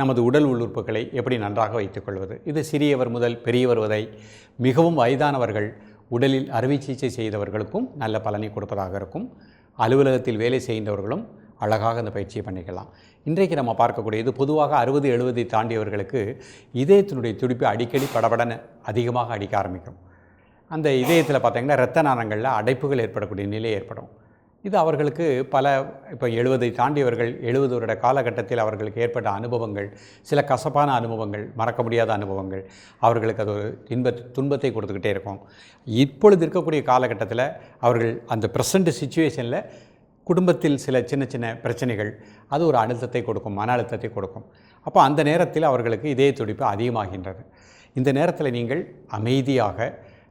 நமது உடல் உள்ளுறுப்புகளை எப்படி நன்றாக வைத்துக்கொள்வது? இது சிறியவர் முதல் பெரியவர் வரை மிகவும் வயதானவர்கள் உடலில் அறுவை சிகிச்சை செய்தவர்களுக்கும் நல்ல பலனை கொடுப்பதாக இருக்கும். அலுவலகத்தில் வேலை செய்கின்றவர்களும் அழகாக அந்த பயிற்சியை பண்ணிக்கலாம். இன்றைக்கு நம்ம பார்க்கக்கூடியது பொதுவாக அறுபது எழுபதை தாண்டியவர்களுக்கு இதயத்தினுடைய துடிப்பு அடிக்கடி படபடன அதிகமாக அடிக்க ஆரம்பிக்கும். அந்த இதயத்தில் பார்த்திங்கன்னா இரத்த நாணங்களில் அடைப்புகள் ஏற்படக்கூடிய நிலை ஏற்படும். இது அவர்களுக்கு பல இப்போ எழுபதை தாண்டியவர்கள் எழுபது வருட காலகட்டத்தில் அவர்களுக்கு ஏற்பட்ட அனுபவங்கள் சில கசப்பான அனுபவங்கள் மறக்க முடியாத அனுபவங்கள் அவர்களுக்கு அது ஒரு இன்ப துன்பத்தை கொடுத்துக்கிட்டே இருக்கும். இப்பொழுது இருக்கக்கூடிய காலகட்டத்தில் அவர்கள் அந்த ப்ரெசண்ட் சுச்சுவேஷனில் குடும்பத்தில் சில சின்ன சின்ன பிரச்சனைகள் அது ஒரு அழுத்தத்தை கொடுக்கும் மன அழுத்தத்தை கொடுக்கும். அப்போ அந்த நேரத்தில் அவர்களுக்கு இதய துடிப்பு அதிகமாகின்றது. இந்த நேரத்தில் நீங்கள் அமைதியாக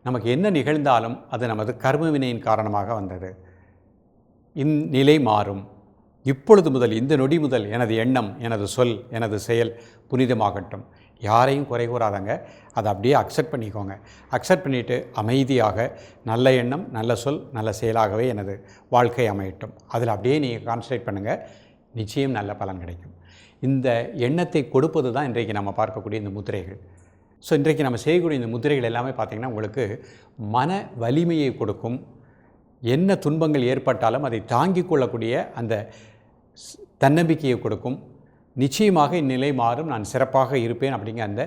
நமக்கு என்ன நிகழ்ந்தாலும் அது நமது கர்மவினையின் காரணமாக வந்தது. இந்நிலை மாறும். இப்பொழுது முதல் இந்த நொடி முதல் எனது எண்ணம் எனது சொல் எனது செயல் புனிதமாகட்டும். யாரையும் குறை கூறாதங்க. அதை அப்படியே அக்செப்ட் பண்ணிக்கோங்க. அக்செப்ட் பண்ணிவிட்டு அமைதியாக நல்ல எண்ணம் நல்ல சொல் நல்ல செயலாகவே எனது வாழ்க்கை அமையட்டும். அதில் அப்படியே நீங்கள் கான்சன்ட்ரேட் பண்ணுங்கள் நிச்சயம் நல்ல பலன் கிடைக்கும். இந்த எண்ணத்தை கொடுப்பது தான் இன்றைக்கு நம்ம பார்க்கக்கூடிய இந்த முத்திரைகள். ஸோ இன்றைக்கு நம்ம செய்யக்கூடிய இந்த முத்திரைகள் எல்லாமே பார்த்திங்கன்னா உங்களுக்கு மன வலிமையை கொடுக்கும். என்ன துன்பங்கள் ஏற்பட்டாலும் அதை தாங்கிக் கொள்ளக்கூடிய அந்த தன்னம்பிக்கையை கொடுக்கும். நிச்சயமாக இந்நிலை மாறும். நான் சிறப்பாக இருப்பேன் அப்படிங்கிற அந்த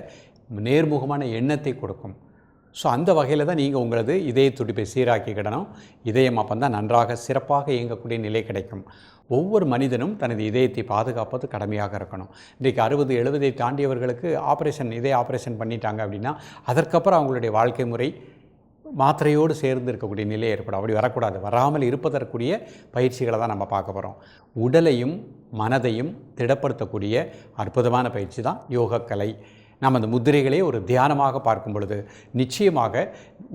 நேர்முகமான எண்ணத்தை கொடுக்கும். ஸோ அந்த வகையில் தான் நீங்கள் உங்களது இதய துடிப்பை சீராக்கிக்கிடணும். இதயம் அப்போ தான் நன்றாக சிறப்பாக இயங்கக்கூடிய நிலை கிடைக்கும். ஒவ்வொரு மனிதனும் தனது இதயத்தை பாதுகாப்பது கடமையாக இருக்கணும். இன்றைக்கு அறுபது எழுபதை தாண்டியவர்களுக்கு ஆப்ரேஷன் இதய ஆப்ரேஷன் பண்ணிட்டாங்க அப்படின்னா அதற்கப்புறம் அவங்களுடைய வாழ்க்கை முறை மாத்திரையோடு சேர்ந்து இருக்கக்கூடிய நிலை ஏற்படும். அப்படி வரக்கூடாது. வராமல் இருப்பதற்குரிய பயிற்சிகளை தான் நம்ம பார்க்க போகிறோம் உடலையும் மனதையும் திடப்படுத்தக்கூடிய அற்புதமான பயிற்சி தான் யோகக்கலை. நாம் அந்த முத்திரைகளே ஒரு தியானமாக பார்க்கும் பொழுது நிச்சயமாக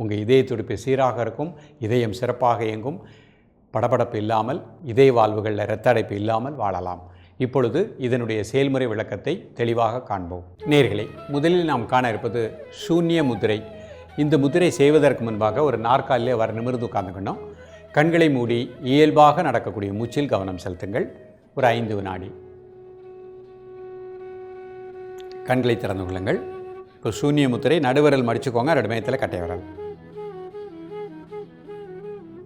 உங்கள் இதய துடிப்பு சீராக இருக்கும் இதயம் சிறப்பாக இயங்கும். படபடப்பு இல்லாமல் இதய வாழ்வுகளில் இரத்த அடைப்பு இல்லாமல் வாழலாம். இப்பொழுது இதனுடைய செயல்முறை விளக்கத்தை தெளிவாக காண்போம். நேர்களே முதலில் நாம் காண இருப்பது சூன்ய முதிரை. இந்த முதிரை செய்வதற்கு முன்பாக ஒரு நாற்காலிலே வர நிமிர்ந்து உட்காந்துக்கணும் கண்களை மூடி இயல்பாக நடக்கக்கூடிய மூச்சில் கவனம் செலுத்துங்கள். ஒரு ஐந்து வினாடி. கண்களை திறந்து கொள்ளுங்கள். இப்போ சூன்ய முத்திரை நடுவிரல் மடிச்சுக்கோங்க. ரெண்டு மையத்தில் கட்டை விரல்.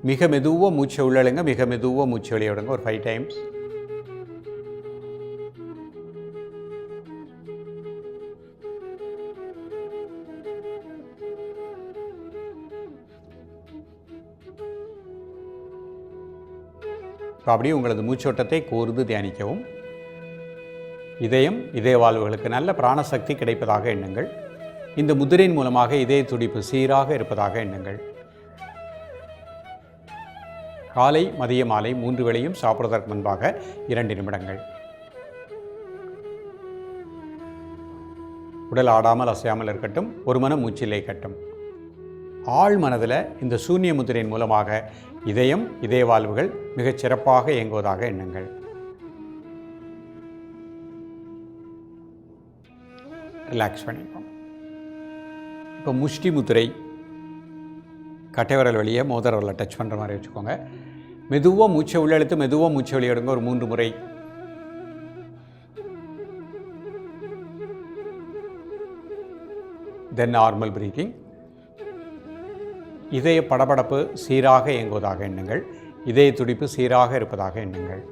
மிக மெதுவாக மூச்சை உள்ளழுங்க மிக மெதுவாக மூச்சு வெளியே விடுங்க. ஒரு ஃபைவ் டைம்ஸ் ஸோ அப்படியே உங்களது மூச்சோட்டத்தை கூர்ந்து தியானிக்கவும். இதயம் இதய வாழ்வுகளுக்கு நல்ல பிராணசக்தி கிடைப்பதாக எண்ணுங்கள். இந்த முதிரையின் மூலமாக இதய துடிப்பு சீராக இருப்பதாக எண்ணுங்கள். காலை மதிய மாலை மூன்று வேளையும் சாப்பிடுவதற்கு முன்பாக இரண்டு நிமிடங்கள். உடல் ஆடாமல் அசையாமல் இருக்கட்டும் ஒரு மனம் மூச்சிலே கட்டும் ஆழ் மனதில் இந்த சூன்ய முதிரையின் மூலமாக இதயம் இதய வாழ்வுகள் மிகச் சிறப்பாக இயங்குவதாக எண்ணுங்கள். ரிலாக்ஸ் பண்ணிப்போம் இப்போ முஷ்டி முத்திரை கட்டைவரல் வழியே மோதிர டச் பண்ணுற மாதிரி வச்சுக்கோங்க. மெதுவாக மூச்சை உள்ளெழுத்து மெதுவாக மூச்சை வெளியிடுங்க ஒரு மூன்று முறை. தென் நார்மல் பிரீத்திங் இதய படபடப்பு சீராக இயங்குவதாக எண்ணுங்கள். இதய துடிப்பு சீராக இருப்பதாக எண்ணுங்கள்.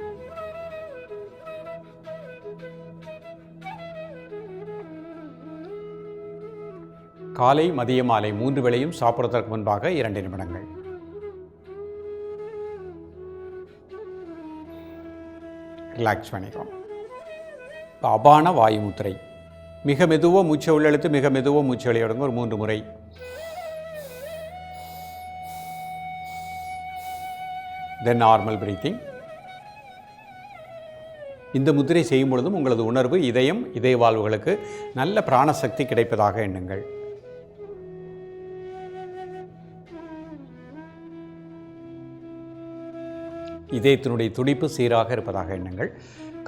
காலை மதிய மாலை மூன்று வேளையும் சாப்பிடுவதற்கு முன்பாக இரண்டு நிமிடங்கள். ரிலாக்ஸ் பண்ணிக்கிறோம் இப்போ அபான வாயு முத்திரை. மிக மெதுவாக மூச்சை உள்ளெழுத்து மிக மெதுவாக மூச்சை வெளியிடுங்க. ஒரு மூன்று முறை. தென் நார்மல் பிரீத்திங் இந்த முத்திரை செய்யும் பொழுதும் உங்களது உணர்வு இதயம் இதய வாழ்வுகளுக்கு நல்ல பிராணசக்தி கிடைப்பதாக எண்ணுங்கள். இதயத்தினுடைய துடிப்பு சீராக இருப்பதாக எண்ணுங்கள்.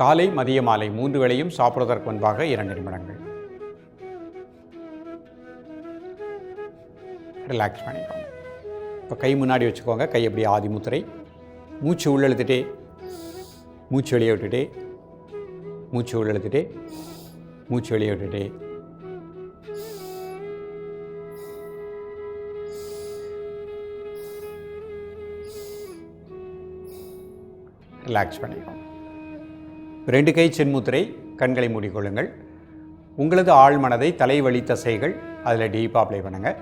காலை மதிய மாலை மூன்று வேளையும் சாப்பிடுவதற்கு முன்பாக இரண்டு நிமிடங்கள். ரிலாக்ஸ் பண்ணிக்கோங்க. இப்போ கை முன்னாடி வச்சுக்கோங்க. கை எப்படி ஆதிமுத்திரை மூச்சு உள்ளெழுத்துட்டே மூச்சு வெளியே விட்டுட்டே மூச்சு உள்ளெழுத்துட்டே மூச்சு வெளியே விட்டுட்டே. ரிலாக்ஸ் பண்ணிக்கோங்க ரெண்டு கை சென்முத்திரை கண்களை மூடிக்கொள்ளுங்கள். உங்களது ஆழ் மனதை தலைவலி தசைகள் அதில் டீப்பாக அப்ளை பண்ணுங்கள்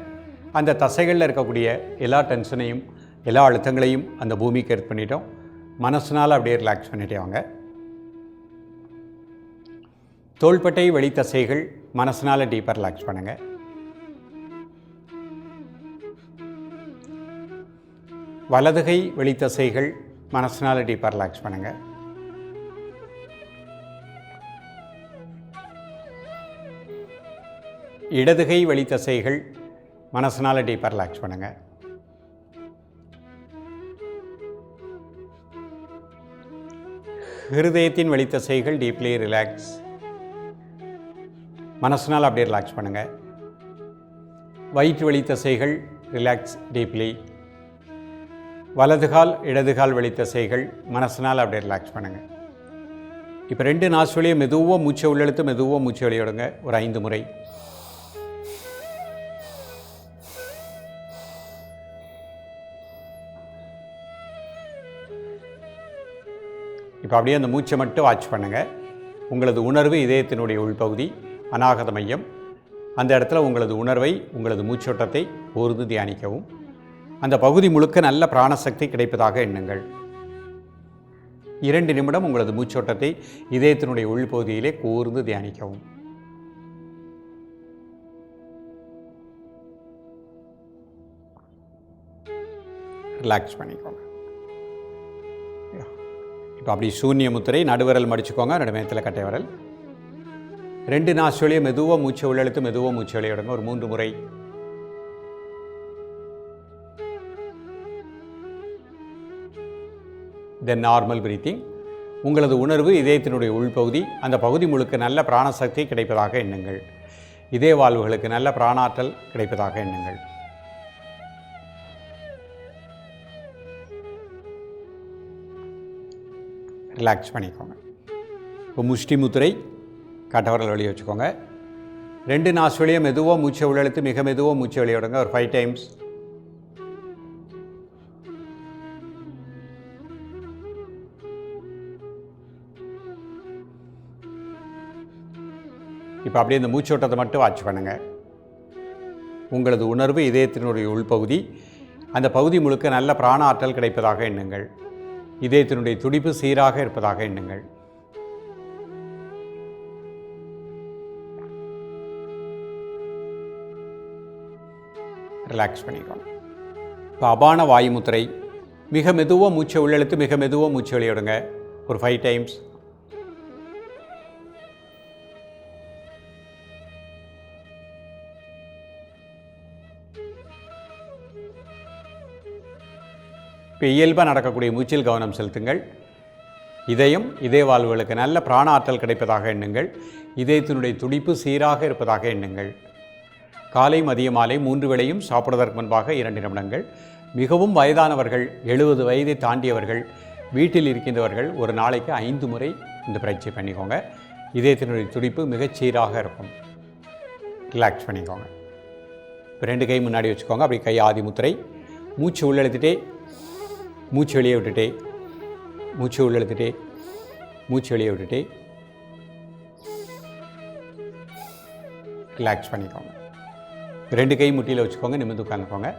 அந்த தசைகளில் இருக்கக்கூடிய எல்லா டென்ஷனையும் எல்லா அழுத்தங்களையும் அந்த பூமிக்கு எடுத்து பண்ணிட்டோம். மனசுனால் அப்படியே ரிலாக்ஸ் பண்ணிட்டே வாங்க. தோள்பட்டை வெளி தசைகள் மனசுனால் டீப்பாக ரிலாக்ஸ் பண்ணுங்கள் வலதுகை வெளித்தசைகள் மனசுனால் டீப்பாக ரிலாக்ஸ் பண்ணுங்கள் இடதுகை வெளித்தசைகள் மனசுனால் டீப்பாக ரிலாக்ஸ் பண்ணுங்கள் ஹிருதயத்தின் வெளித்தசைகள் டீப்லி ரிலாக்ஸ். மனசுனால் அப்படியே ரிலாக்ஸ் பண்ணுங்கள் வயிற்று வெளித்தசைகள் ரிலாக்ஸ் டீப்லி. வலதுகால் இடதுகால் வெளித்தசைகள் மனசினால் அப்படியே ரிலாக்ஸ் பண்ணுங்கள் இப்போ ரெண்டு நாசுலையும் மெதுவாக மூச்சை உள்ளெழுத்து மெதுவாக மூச்சை வெளியிடுங்க. ஒரு ஐந்து முறை. இப்போ அப்படியே அந்த மூச்சை மட்டும் வாட்ச் பண்ணுங்கள் உங்களது உணர்வு இதயத்தினுடைய உள்பகுதி அநாகத மையம். அந்த இடத்துல உங்களது உணர்வை உங்களது மூச்சோட்டத்தை ஊர்ந்து தியானிக்கவும். அந்த பகுதி முழுக்க நல்ல பிராணசக்தி கிடைப்பதாக எண்ணுங்கள். இரண்டு நிமிடம் உங்களது மூச்சோட்டத்தை இதயத்தினுடைய உள்பகுதியிலே கூர்ந்து தியானிக்கவும். ரிலாக்ஸ் பண்ணிக்கோங்க. இப்போ அப்படி சூன்ய முத்திரை நடுவரல் மடிச்சுக்கோங்க நடுமயத்தில் கட்டை வரல். ரெண்டு நாசுலையும் மெதுவாக மூச்சு உள்ளெழுத்து மெதுவாக மூச்சு வெளியிடுங்க ஒரு மூன்று முறை. தென் நார்மல் பிரீத்திங் உங்களது உணர்வு இதயத்தினுடைய உள்பகுதி அந்த பகுதி முழுக்க நல்ல பிராணசக்தி கிடைப்பதாக எண்ணுங்கள். இதய வாழ்வுகளுக்கு நல்ல பிராணாற்றல் கிடைப்பதாக எண்ணுங்கள். ரிலாக்ஸ் பண்ணிக்கோங்க. இப்போ முஷ்டி முத்திரை கட்டவரல் வெளியே வச்சுக்கோங்க. ரெண்டு நாஸ் மெதுவாக மூச்சை உள்ளெழுத்து மிக மெதுவாக மூச்சை வெளியிடுங்க ஒரு ஃபைவ் டைம்ஸ் இப்போ அப்படியே இந்த மூச்சோட்டத்தை மட்டும் வாட்ச் பண்ணுங்கள் உங்களது உணர்வு இதயத்தினுடைய உள்பகுதி. அந்த பகுதி முழுக்க நல்ல பிராண ஆற்றல் கிடைப்பதாக எண்ணுங்கள். இதயத்தினுடைய துடிப்பு சீராக இருப்பதாக எண்ணுங்கள். ரிலாக்ஸ் பண்ணிக்கோங்க. இப்போ அபான வாயு முத்திரை மிக மெதுவாக மூச்சை உள்ளெழுத்து மிக மெதுவாக மூச்சு வெளியிடுங்க. ஒரு ஃபைவ் டைம்ஸ் இப்போ இயல்பாக நடக்கக்கூடிய மூச்சில் கவனம் செலுத்துங்கள். இதயம் இதய வாழ்வுகளுக்கு நல்ல பிராண ஆற்றல் கிடைப்பதாக எண்ணுங்கள். இதயத்தினுடைய துடிப்பு சீராக இருப்பதாக எண்ணுங்கள். காலை மதிய மாலை மூன்று வேளையும் சாப்பிடுவதற்கு முன்பாக இரண்டு நிமிடங்கள். மிகவும் வயதானவர்கள் எழுபது வயதை தாண்டியவர்கள் வீட்டில் இருக்கின்றவர்கள் ஒரு நாளைக்கு ஐந்து முறை இந்த பயிற்சி பண்ணிக்கோங்க. இதயத்தினுடைய துடிப்பு மிகச் சீராக இருக்கும். ரிலாக்ஸ் பண்ணிக்கோங்க. இப்போ ரெண்டு கை முன்னாடி வச்சுக்கோங்க. அப்படி கை ஆதி முத்திரை. மூச்சு உள்ளெழுத்துட்டே மூச்சு வெளியே விட்டுட்டே மூச்சு உள்ளெழுத்துட்டே மூச்சு வெளியே விட்டுட்டே ரிலாக்ஸ் பண்ணிக்கோங்க. ரெண்டு கை முட்டியில் வச்சுக்கோங்க நிமிர்ந்து உட்காந்துக்கோங்க.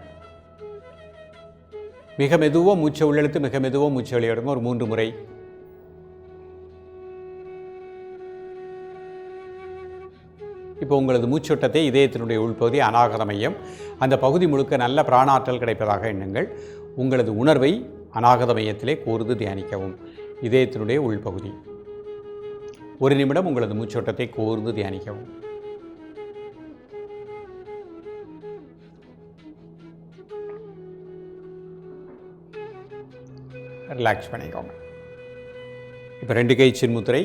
மிக மெதுவாக மூச்சை உள்ளெழுத்து மிக மெதுவாக மூச்சு வெளியிடுங்க ஒரு மூன்று முறை. இப்போ உங்களது மூச்சோட்டத்தை இதயத்தினுடைய உள்பகுதி அநாகத மையம் அந்த பகுதி முழுக்க நல்ல பிராணாற்றல் கிடைப்பதாக எண்ணுங்கள். உங்களது உணர்வை அநாகத மையத்திலே கூர்ந்து தியானிக்கவும். இதயத்தினுடைய உள்பகுதி. ஒரு நிமிடம் உங்களது மூச்சோட்டத்தை கூர்ந்து தியானிக்கவும். ரிலாக்ஸ் பண்ணிக்கோங்க. இப்போ ரெண்டு கை சின்முத்திரை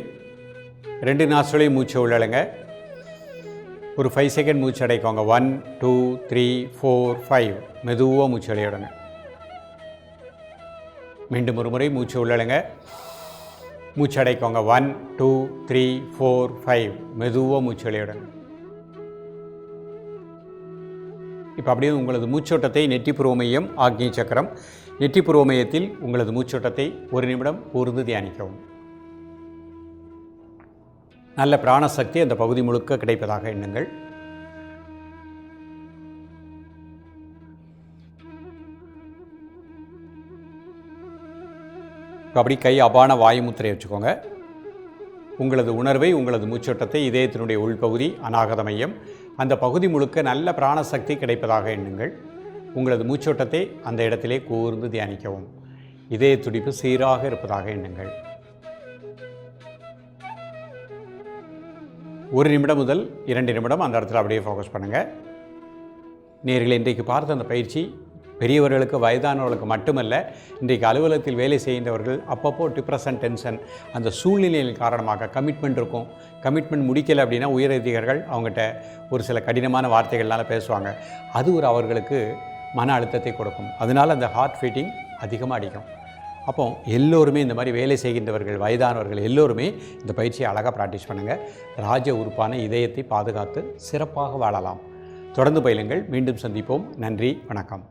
ரெண்டு நாசுலையும் மூச்சை உள்ளழுங்க ஒரு ஃபைவ் செகண்ட் மூச்சு அடைக்கோங்க. One two three four five மெதுவாக மூச்சு அடையிடுங்க மீண்டும் ஒரு முறை மூச்சு உள்ளழுங்க. மூச்சு அடைக்கோங்க one two three four five மெதுவாக மூச்சு வெளியிடுங்க. இப்போ அப்படியே உங்களது மூச்சோட்டத்தை நெற்றி மையம் ஆக்னி சக்கரம். நெற்றி மையத்தில் உங்களது மூச்சோட்டத்தை ஒரு நிமிடம் கூர்ந்து தியானிக்கவும். நல்ல பிராணசக்தி அந்த பகுதி முழுக்க கிடைப்பதாக எண்ணுங்கள். அப்படி கை அபான வாயுமுத்திரையை வச்சுக்கோங்க. உங்களது உணர்வை உங்களது மூச்சோட்டத்தை இதயத்தினுடைய உள்பகுதி அநாகத மையம் அந்த பகுதி முழுக்க நல்ல பிராணசக்தி கிடைப்பதாக எண்ணுங்கள். உங்களது மூச்சோட்டத்தை அந்த இடத்திலே கூர்ந்து தியானிக்கவும். இதய துடிப்பு சீராக இருப்பதாக எண்ணுங்கள். ஒரு நிமிடம் முதல் இரண்டு நிமிடம் அந்த இடத்துல அப்படியே ஃபோக்கஸ் பண்ணுங்கள் நேர்களை இன்றைக்கு பார்த்த அந்த பயிற்சி பெரியவர்களுக்கு வயதானவர்களுக்கு மட்டுமல்ல இன்றைக்கு அலுவலகத்தில் வேலை செய்கின்றவர்கள் அப்பப்போ டிப்ரெஷன் டென்ஷன் அந்த சூழ்நிலையின் காரணமாக கமிட்மெண்ட் இருக்கும். கமிட்மெண்ட் முடிக்கலை அப்படின்னா உயரதிகாரிகள் அவங்ககிட்ட ஒரு சில கடினமான வார்த்தைகள்னால பேசுவாங்க. அது ஒரு அவர்களுக்கு மன அழுத்தத்தை கொடுக்கும். அதனால் அந்த ஹார்ட் ஃபீட்டிங் அதிகமாக அடிக்கும். அப்போ எல்லோருமே இந்த மாதிரி வேலை செய்கின்றவர்கள் வயதானவர்கள் எல்லோருமே இந்த பயிற்சியை அழகாக ப்ராக்டிஸ் பண்ணுங்கள் ராஜ உறுப்பான இதயத்தை பாதுகாத்து சிறப்பாக வாழலாம். தொடர்ந்து பயிலுங்கள். மீண்டும் சந்திப்போம். நன்றி. வணக்கம்.